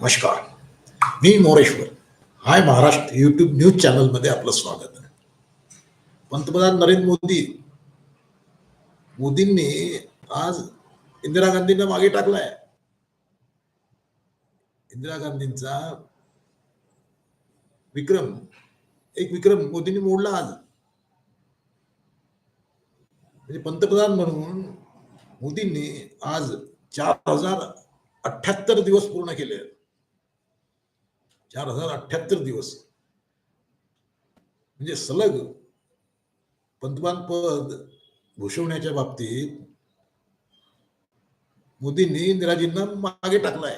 नमस्कार. मी Moreshwar. Hi Maharashtra YouTube news चॅनलमध्ये आपलं स्वागत आहे. पंतप्रधान नरेंद्र मोदी. मोदींनी आज इंदिरा गांधींना मागे टाकलाय. इंदिरा गांधींचा विक्रम एक विक्रम मोदींनी मोडला आज. म्हणजे पंतप्रधान म्हणून मोदींनी आज चार हजार अठ्याहत्तर दिवस पूर्ण केले आहेत. चार हजार अठ्याहत्तर दिवस. म्हणजे सलग पंतप्रधान पद भूषवण्याच्या बाबतीत मोदींनी इंदिराजींना मागे टाकलाय.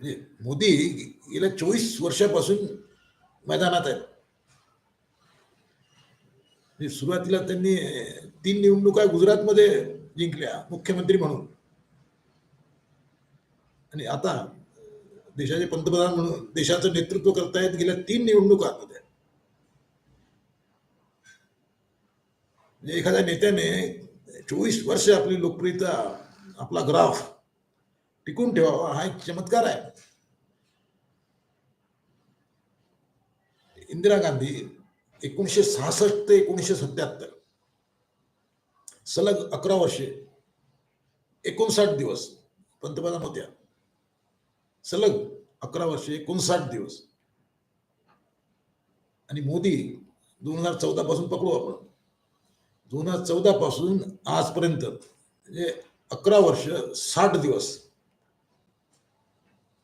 म्हणजे मोदी गेल्या चोवीस वर्षापासून मैदानात आहेत. म्हणजे सुरुवातीला त्यांनी तीन निवडणुका गुजरातमध्ये जिंकल्या मुख्यमंत्री म्हणून. आणि आता देशाचे पंतप्रधान म्हणून देशाचं नेतृत्व करतायत गेल्या तीन निवडणुकांमध्ये म्हणजे एखाद्या नेत्याने चोवीस वर्ष आपली लोकप्रियता आपला ग्राफ टिकून ठेवावा हा एक चमत्कार आहे. इंदिरा गांधी एकोणीसशे सहासष्ट ते एकोणीसशे सत्याहत्तर सलग अकरा वर्षे एकोणसाठ दिवस पंतप्रधान होत्या. सलग अकरा वर्षे एकोणसाठ दिवस. आणि मोदी दोन हजार चौदा पासून पकडू आपण. दोन हजार चौदा पासून आजपर्यंत म्हणजे अकरा वर्ष साठ दिवस.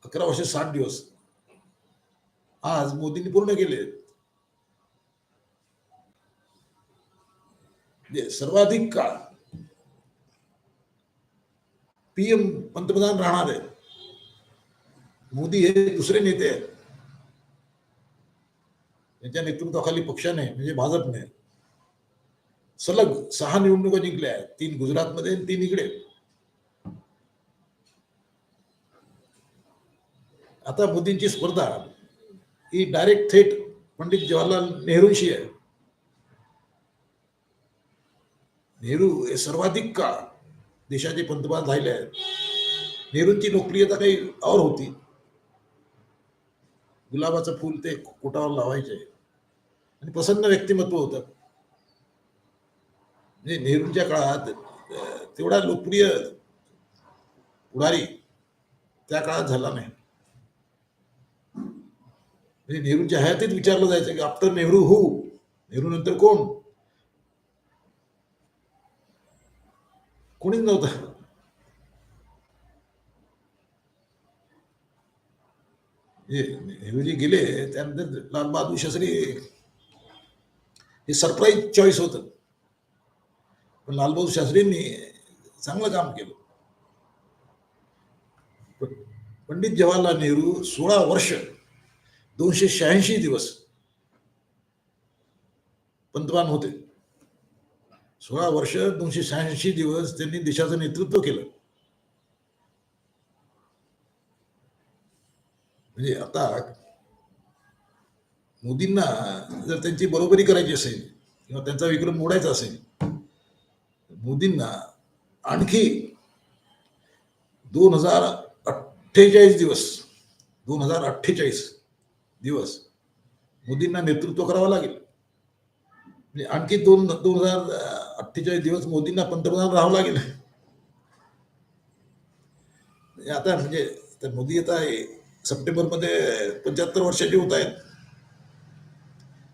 अकरा वर्ष साठ दिवस. आज मोदींनी पूर्ण केले. म्हणजे सर्वाधिक काळ पीएम पंतप्रधान राहणार आहेत. मोदी हे दुसरे नेते आहेत. त्यांच्या नेतृत्वाखाली पक्षाने म्हणजे भाजपने सलग सहा निवडणुका जिंकल्या आहेत. तीन गुजरातमध्ये आणि तीन इकडे. आता मोदींची स्पर्धा ही डायरेक्ट थेट पंडित जवाहरलाल नेहरूंशी आहे. नेहरू हे सर्वाधिक काळ देशाचे पंतप्रधान राहिले आहेत. नेहरूंची लोकप्रियता काही और होती. गुलाबाचं फूल ते कोटावर लावायचे. आणि प्रसन्न व्यक्तिमत्व होतं. म्हणजे नेहरूंच्या काळात तेवढा लोकप्रिय पुढारी त्या काळात झाला नाही. म्हणजे नेहरूंच्या हयातीत विचारलं जायचं की आफ्टर नेहरू हू? नेहरू नंतर कोण? कोणीच नव्हतं. हे गेले त्यानंतर लालबहादूर शास्त्री हे सरप्राईज चॉईस होतं. पण लालबहादूर शास्त्रींनी चांगलं काम केलं. पण पंडित जवाहरलाल नेहरू सोळा वर्ष दोनशे शहाऐंशी दिवस पंतप्रधान होते. सोळा वर्ष दोनशे शहाऐंशी दिवस त्यांनी देशाचं नेतृत्व केलं. म्हणजे आता मोदींना जर त्यांची बरोबरी करायची असेल किंवा त्यांचा विक्रम मोडायचा असेल मोदींना आणखी दोन हजार अठ्ठेचाळीस दिवस दोन हजार अठ्ठेचाळीस दिवस मोदींना नेतृत्व करावं लागेल. म्हणजे आणखी दोन दोन हजार अठ्ठेचाळीस दिवस मोदींना पंतप्रधान राहावं लागेल. आता म्हणजे तर मोदी आता सप्टेंबरमध्ये पंच्याहत्तर वर्षाचे होत आहेत.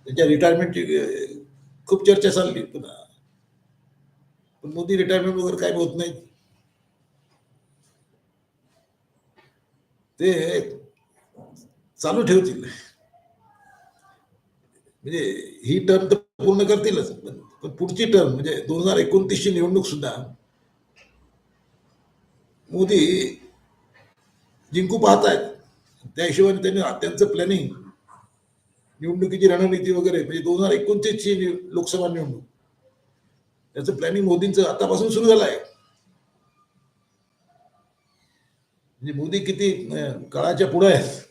त्यांच्या रिटायरमेंटची खूप चर्चा चालली पुन्हा. पण मोदी रिटायरमेंट वगैरे काय होत नाही ते चालू ठेवतील. म्हणजे ही टर्म तर पूर्ण करतीलच पण पण पुढची टर्म म्हणजे दोन हजार एकोणतीसची निवडणूक सुद्धा मोदी जिंकू पाहत आहेत त्या हिशोबाने त्यांनी त्यांचं प्लॅनिंग निवडणुकीची रणनीती वगैरे म्हणजे दोन हजार एकोणतीसची ची लोकसभा निवडणूक. त्याचं प्लॅनिंग मोदींचं आतापासून सुरू झालं आहे म्हणजे मोदी किती काळाच्या पुढे आहेत.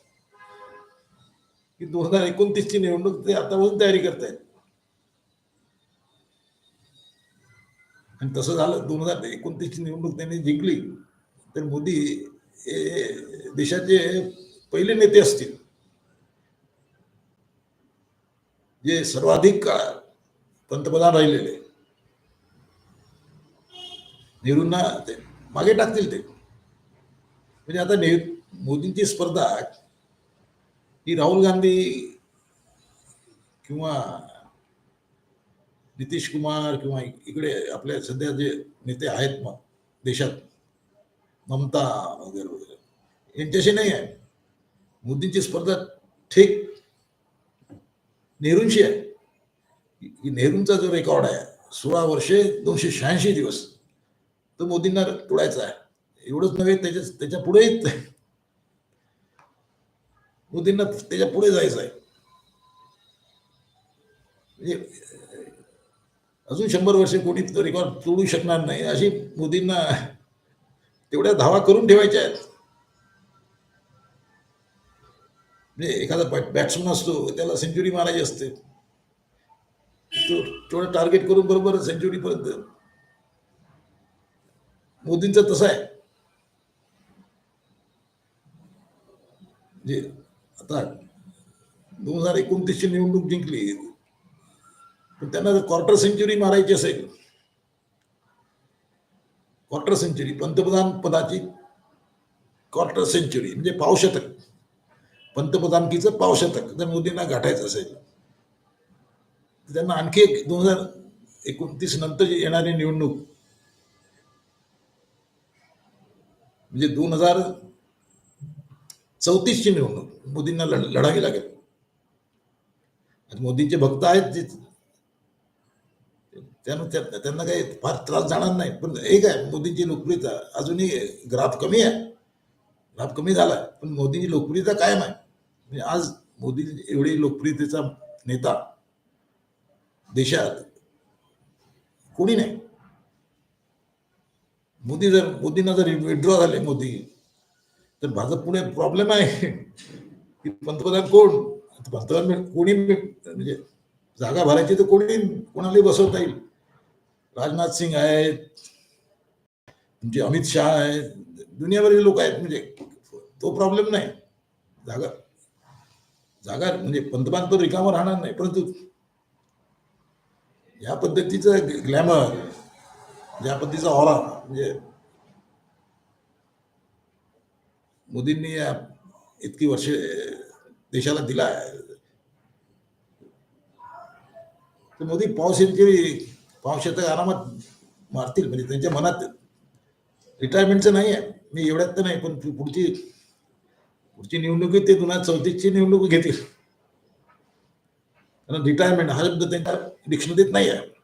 की दोन हजार एकोणतीसची निवडणूक ते आतापासून तयारी करतायत. आणि तसं झालं दोन हजार एकोणतीसची निवडणूक त्यांनी जिंकली तर मोदी हे देशाचे पहिले नेते असतील. जे सर्वाधिक काळ पंतप्रधान राहिलेले. नेहरूंना ते मागे टाकतील ते. म्हणजे आता नेहरू मोदींची स्पर्धा ही राहुल गांधी किंवा नितीश कुमार किंवा इकडे आपल्या सध्या जे नेते आहेत मग देशात ममता वगैरे वगैरे यांच्याशी नाही आहे. मोदींची स्पर्धा ठीक नेहरूंशी आहे. नेहरूंचा जो रेकॉर्ड आहे सोळा वर्षे दोनशे शहाऐंशी दिवस तो मोदींना तोडायचा आहे. एवढंच नव्हे त्याच्या त्याच्या पुढे मोदींना त्याच्या पुढे जायचं आहे. म्हणजे अजून शंभर वर्षे कोणी रेकॉर्ड तोडू शकणार नाही अशी मोदींना तेवढ्या धावा करून ठेवायच्या आहेत. म्हणजे एखादा बॅट बॅट्समन असतो त्याला सेंचुरी मारायची असते. तो थोडं टार्गेट करून बरोबर सेंच्युरी पर्यंत. मोदींचं तसा आहे. म्हणजे आता दोन हजार एकोणतीसची निवडणूक जिंकली पण त्यांना जर क्वार्टर सेंचुरी मारायची असेल क्वार्टर सेंचुरी पंतप्रधान पदाची क्वार्टर सेंचुरी म्हणजे पावशतक. पंतप्रधानकीचं पावशतक जर मोदींना गाठायचं असेल त्यांना आणखी एक दोन हजार एकोणतीस नंतर येणारी निवडणूक म्हणजे दोन हजार चौतीसची निवडणूक मोदींना लढ लढावी लागेल. मोदींचे भक्त आहेत जे त्यांना त्या- त्यांना काही फार त्रास जाणार नाही पण एक आहे मोदींची लोकप्रियता अजूनही ग्राफ कमी आहे. ग्राफ कमी झाला पण मोदींची लोकप्रियता कायम आहे. आज मोदी एवढी लोकप्रियतेचा नेता देशात कोणी नाही. मोदी जर मोदींना जर विड्रॉ झाले मोदी तर भाजप पुढे प्रॉब्लेम आहे. की पंतप्रधान कोण? पंतप्रधान म्हणजे कोणी म्हणजे जागा भरायची तर कोणी कोणालाही बसवता येईल. राजनाथ सिंग आहेत म्हणजे अमित शहा आहेत दुनियाभरचे लोक आहेत म्हणजे तो प्रॉब्लेम नाही. जागा जागा म्हणजे पंतप्रधानपद तो रिकामा राहणार नाही परंतु या पद्धतीचं ग्लॅमर ज्या पद्धतीचा ऑरा म्हणजे मोदींनी इतकी वर्षे देशाला दिला आहे. तर मोदी पाऊस शेतकरी पाऊस शतक आरामात मारतील म्हणजे त्यांच्या मनात रिटायरमेंटचं नाही आहे मी एवढ्यात तर नाही पण पुढची पुढची निवडणुकीत ते दोन हजार चौतीसची निवडणूक घेतील. कारण रिटायरमेंट हा शब्द त्यांच्या डिक्शनरीत नाही आहे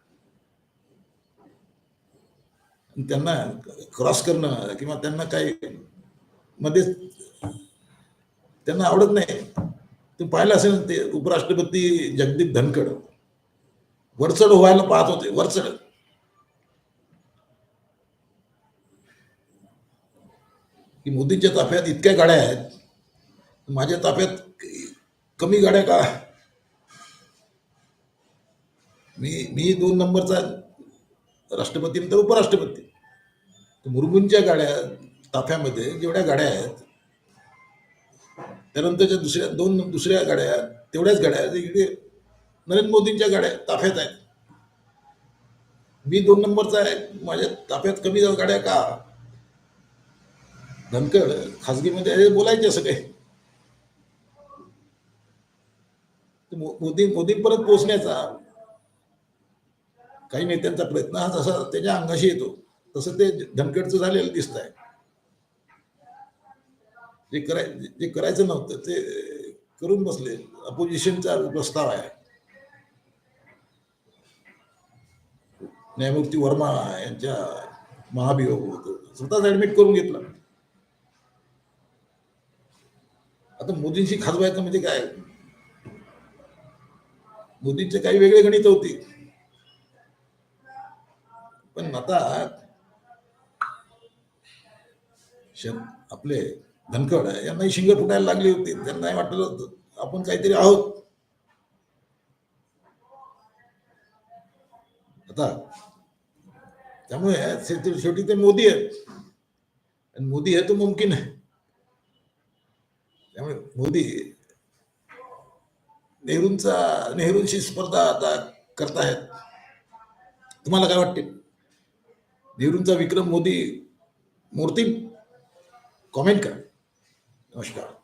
त्यांना क्रॉस करणं किंवा त्यांना काही मध्येच त्यांना आवडत नाही. तुम्ही पाहिलं असेल ते उपराष्ट्रपती जगदीप धनखड. वरचढ व्हायला पाहत होते वरचढ. की मोदींच्या ताफ्यात इतक्या गाड्या आहेत माझ्या ताफ्यात कमी गाड्या का? मी मी दोन नंबरचा राष्ट्रपती नंतर उपराष्ट्रपती. मुर्मूंच्या गाड्या ताफ्यामध्ये जेवढ्या गाड्या आहेत त्यानंतरच्या दुसऱ्या दोन दुसऱ्या गाड्या तेवढ्याच गाड्या इकडे नरेंद्र मोदींच्या गाड्या ताफ्यात आहेत. मी दोन नंबरचा आहे. माझ्या ताफ्यात कमी गाड्या का? धनकड खाजगीमध्ये बोलायचे असं काही. मोदी मो- मोदी परत पोहोचण्याचा काही नेत्यांचा प्रयत्न हा जसा त्याच्या अंगाशी येतो. तसं ते धमकटचं झालेलं दिसत आहे जे कराय जे करायचं नव्हतं ते करून बसले. अपोजिशनचा प्रस्ताव आहे. न्यायमूर्ती वर्मा यांच्या महाभियोग होतो. स्वतःच ऍडमिट करून घेतला. आता मोदींशी खाजवायचं म्हणजे काय? मोदींचे काही वेगळे गणित होती. पण आता आपले धनखड यांनाही शिंग फुटायला लागली होती. त्यांनाही वाटलं होतं आपण काहीतरी आहोत. आता त्यामुळे शेवटी शेवटी ते मोदी आहेत. आणि मोदी हे तो मुमकिन आहे. त्यामुळे मोदी नेहरूंचा नेहरूंशी स्पर्धा आता करतायत तुम्हाला काय वाटते? नेहरूंचा विक्रम मोदी मूर्ती कॉमेंट करा. नमस्कार.